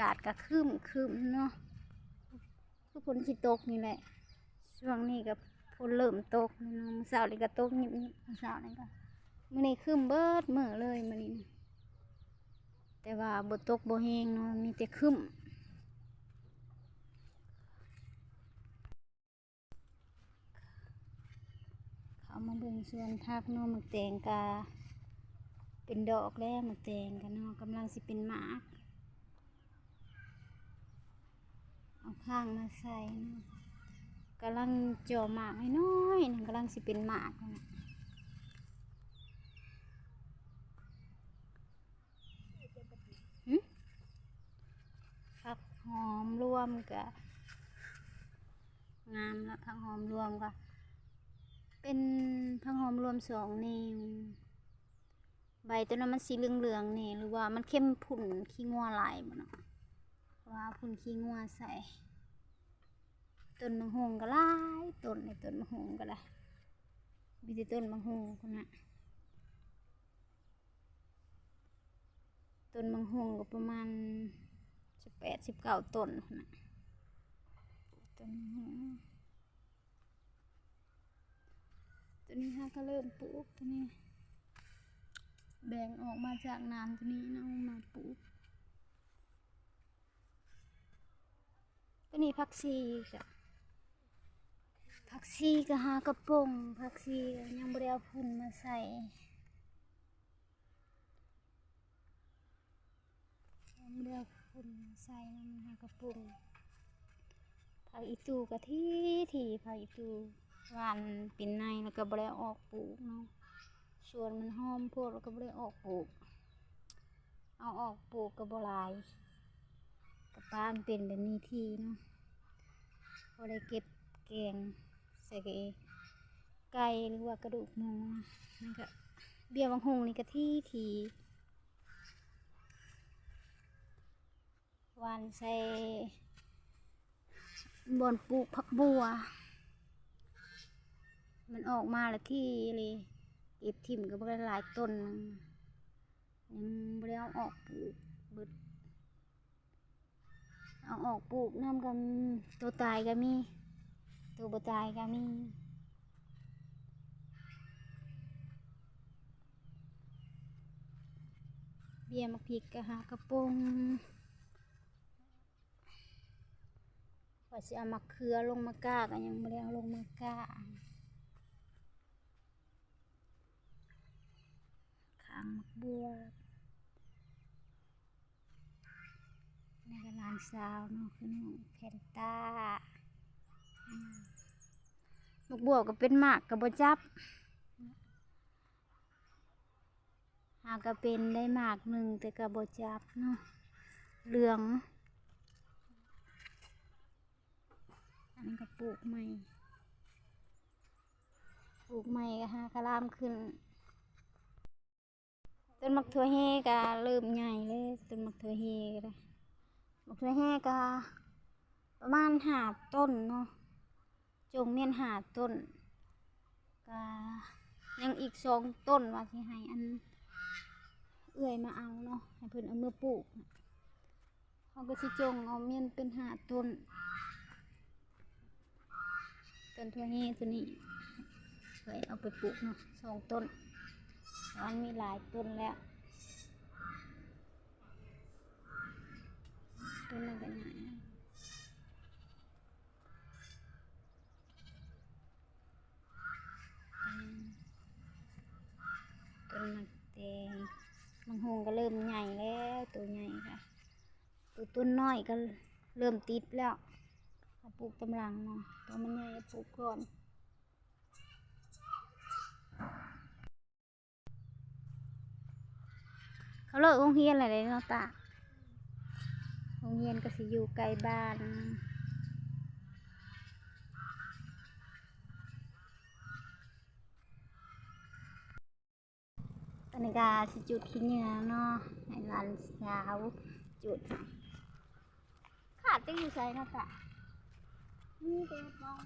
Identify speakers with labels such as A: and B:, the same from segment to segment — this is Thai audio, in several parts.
A: ากาศก็ครึ้มครึ้มเนาะคือฝนสิตกนี่แหละ ช่วงนี้ก็ฝนเริ่มตกเนาะมื้อเช้านี่ก็ตกยิบยิบมื้อเช้านี่ก็มื้อนี้ครึ้มเบิดมื้อเลยมื้อนี้แต่ว่าบ่ตกบ่แห้งเนาะมีแต่ครึ้มเขามาเบิ่งสวนทักเนาะมักแตงกาเป็นดอกแล้วมักแตงกันเนาะกำลังสิเป็นหมาก เอาข้างมาใส่เนาะกำลังจ่อหมากน้อยๆนั่นกำลังสิเป็นหมากนะหึผักหอมรวมกับงามแล้วผักหอมรวมกับเป็นผักหอมรวมสองแนวใบตัวนั้นมันสีเหลืองๆนี่หรือว่ามันเข้มผุ่นขี้งัวลายบ่เนเพราะ ว่าผุ่นขี้งัวใส่ต้นมะฮงก็หลายต้นในต้นมะฮงก็ได้มีแต่ต้นมะฮงคนน่ะต้นมะฮงก็ประมาณสิบแปดสิบเก้าต้นคนน่ะต้นมะฮงตัวนี้ฮะก็เริ่มปลูกตัวนี้ แบ่งออกมาจากน้ำตัวนี้นะเอามาปลูกตัว นี้พักซีจ้ะพักซีก็หากระปงพักซีก็ยังบริเอาพุ่นมาใส่ยังบริเอาพุ่นมาใส่น้ำหากระปงผักอีตูกะทีที่ผักอีตูวานป็นในแล้วก็บ่ได้ออกปลูกเนาะส่วนมันหอมพวกแล้วก็บ่ได้ออกปลูก เอาออกปลูกก็บ่หลายกับป้านเป็นแบบนี้ทีเนาะ บ่ได้เก็บแกงใส่กับไก่หรือว่ากระดูกหมูนั่นก็เบี้ยบางหงนี่ก็ที่ทีวานใส่บอนปลูกผักบัว มันออกมาแล้วที่เลยเก็บทิ่มก็บ่ได้หลายต้นยังบ่ได้เอาออกปลูกเบิด เอาออกปลูกน้ำกันตัวตายก็มี ตัวบ่ตายก็มีเบี้ยมะพริกก็หากระปงว่าสิเอามะเขือลงมาก้าก็ยังบ่ได้เอาลงมาก้าขางมักบัวนี่ก็ห ลานสาวเนาะคือน้องแพนต้าอืมมักบัวก็เป็นหมากกับบจับหากก็เป็นได้หมากหนึ่งแต่กับบจับเนาะเหลืองอันนี้ก็ปลูกใหม่ปลูกใหม่ก็หากระลามขึ้นต้นมะเขือเฮก็เริ่มใหญ่เลยต้นมะเขือเฮก็ได้ มะเขือเฮก็ประมาณหาต้นเนาะจงเมียนหาต้นก็ยังอีกสองต้นว่าสิให้อัน เอื้อยมาเอาเนาะให้เพิ่นเอามือปลูกเขาก็สิจงเอาเมียนเป็นหาต้นต้นทั่วเฮตัวนี้เคยเอาไปปลูกเนาะสองต้นมันมีหลายต้นแล้ว ต้นนั้นก็ใหญ่นต้นมักแตงมังหงก็เริ่มใหญ่แล้วตัวใหญ่ค่ะ ตัวต้นน้อยก็เริ่มติดแล้วปลูกตำลังเนาะตัวมันใหญ่ปลูกก่อนเขาเลิกโรงเรียนอะไรเนาะตา โรงเรียนก็สิอยู่ไกลบ้านตอนนี้ก็สิจุดขี้เหงื่อเนาะให้หลานสาวจุดขาดจะอยู่ใส่เนาะตานี่เด็กน้อง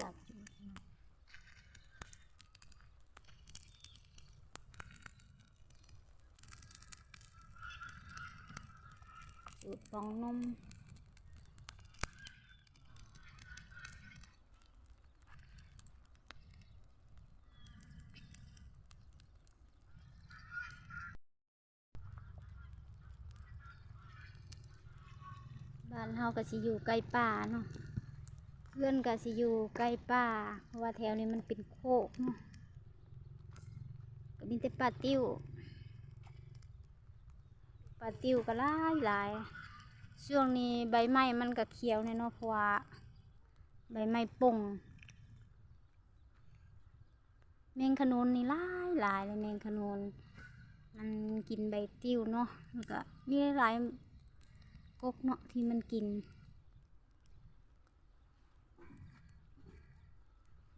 A: สักองนาะสูตรฟองนมบ้านเฮาก็สิอยู่ใกล้ป่าเนาะ เพื่อนก็สิอยู่ใกล้ป่าเพราะว่าแถวนี้มันเป็นโคกเนาะก็มีแต่ป่าติ้วป่าติ้วก็หลายหลายช่วงนี้ใบไม้มันก็เขียวเนี่ยเนาะเพราะว่าใบไม้ป่งแมงขนุนนี่หลายหลายเลยแมงขนุนมันกินใบติ้วเนาะแล้วก็มีหลายกกเนาะที่มันกิน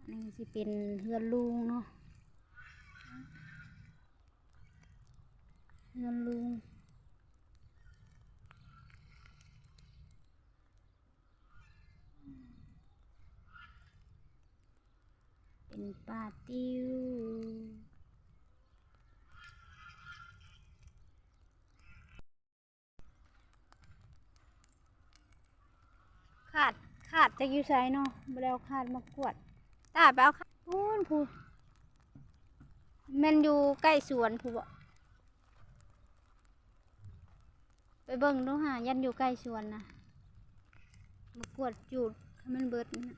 A: นนี้ก็สิเป็นเฮือนลุงเนาะเฮือนลุงเป็นปาติ้วขาดขาดจะอยู่ไสเนาะบ่ได้เอาขาดมากวด ตาไปเอาขาดพูนพูนแมันอยู่ใกล้สวนพูบ่ไปเบิ่งดูหายันอยู่ใกล้สวนนะมากวดจูดให้มันเบิดนะ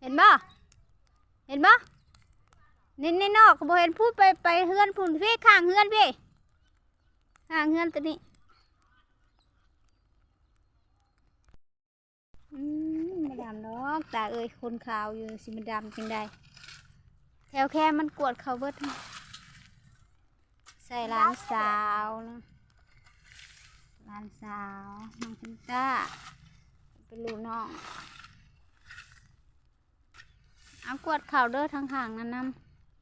A: เห็นบ่ เห็นบ่นี่นี่นอกก็บ่เห็นพูดไปไปเฮือนพุ่นพี่ข้างเฮือนพี่ข้างเฮือนตัวนี้อืมไม่ดำด อกตาเอ้ยคนขาวอยู่สิมันดำจังได้แถวแค่มันกวดเขาเบิดใส่ร้านสาวนะร้านสาวน้องพินต้าเป็นลูกน้องเอากวดเข่าเด้อทางห่างนั่นน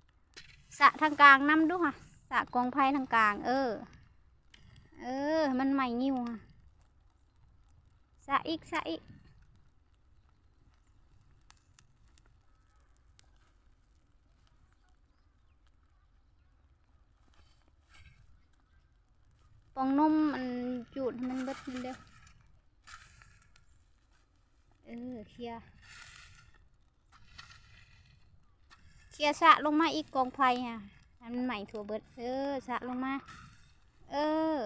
A: ำสะทางกลางน้ำดูค่ะสะกองไผ่ทางกลาง เออ เออ มันใหม่งิ้วค่ะสะอีกสะอีก องนมมันจูดมันเบิดมันเดียวเออเคลียร์เคลียร์สะลงมาอีกกองไฟอะมันใหม่ถั่วเบิด เออสะลงมา เออ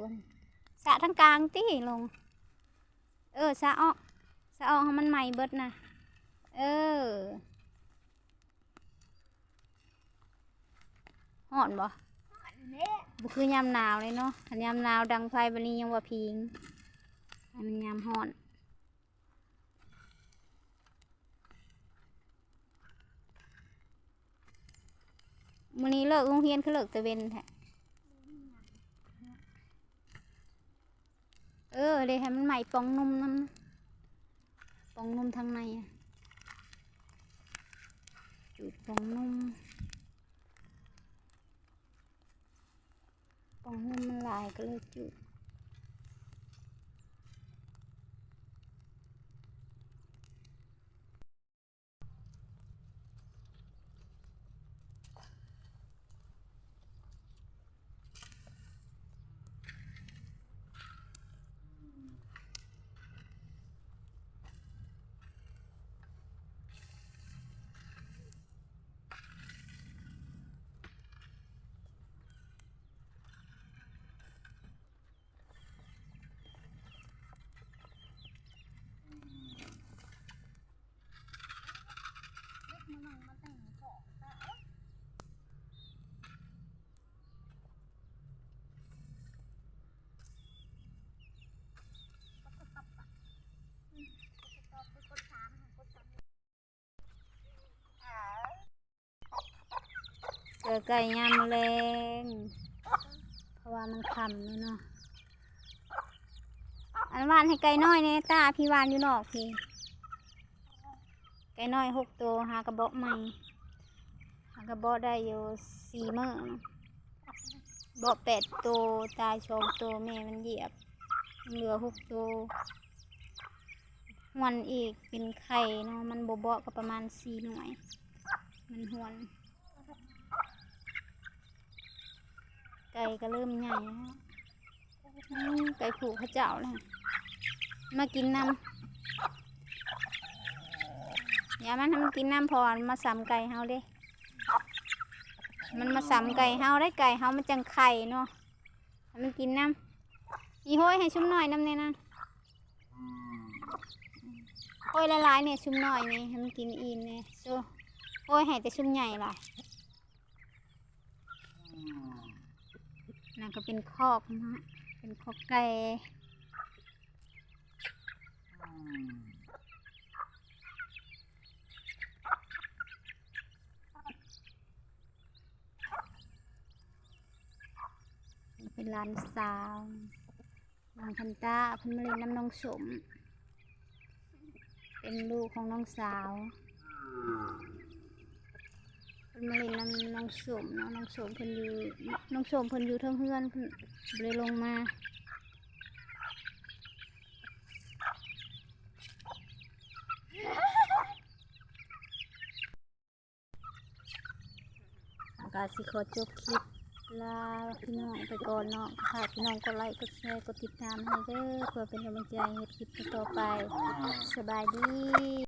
A: วน สะทั้งกลางตีลง เออสะออกสะออกให้มันใหม่เบิดนะเออห่อนบ่บ่คือยามหนาวเลยเนาะอันยามหนาวดังไฟบันนี้ยังว่าพิง อันมันยามห่อนมื้อนี้เลิกโรงเรียนคือเลิกตะเวนแท้ เออเลยให้มันใหม่ปองนมนั่นปองนมทางในจุดปองนมปองนมมันลายก็เลยจุด เจอไก่ยามแมลงเพราะว่ามันคำแล้วเนาะอันวานให้ไก่น้อยเนี่ยตาพี่วานอยู่นอกพี่ไก่น้อยหกตัวหากระบอกใหม่หากระบอกได้อยู่สี่มื้อบอกแปดตัวตายสองตัวแม่มันเหยียบ เหลือหกตัวหวนอีกเป็นไข่เนาะมันบเบาะก็ประมาณสี่หน่วย มันหวน ไก่ก็เริ่มใหญ่แล้วไก่ผูกเขาเจ้าแล้วมากินน้ำอย่ามันทำกินน้ำพอมาซ้ำไก่เฮาเด้มันมาซ้ำไก่เฮาได้ไก่เฮามันจังไข่เนาะให้มันกินน้ำอีโห้ยให้ชุ่มหน่อยน้ำเนี่ยนะโอ้ยละลายเนี่ยชุ่มหน่อยนี่ให้มันกินอิ่มเนี่ยโซ่โอ้ยให้แต่ชุ่มใหญ่ละ นั่นก็เป็นคอกนะฮะเป็นคอกไก่เป็นร้านสาวน้องพันตาพันมาเล่นน้ำนองสม เป็นลูกของน้องสาว พิ่นมาเล่นน้ำน้องสมเนาะน้องสมเพิ่นอยู่น้องสมเพิ่นอยู่เทิงเฮือนเพิ่นเลยลงมาก็สิขอจบคลิปลาพี่น้องไปก่อนเนาะฝากพี่น้องกดไลค์กดแชร์กดติดตามให้เด้อเพื่อเป็นกำลังใจให้คลิปต่อไป สบายดี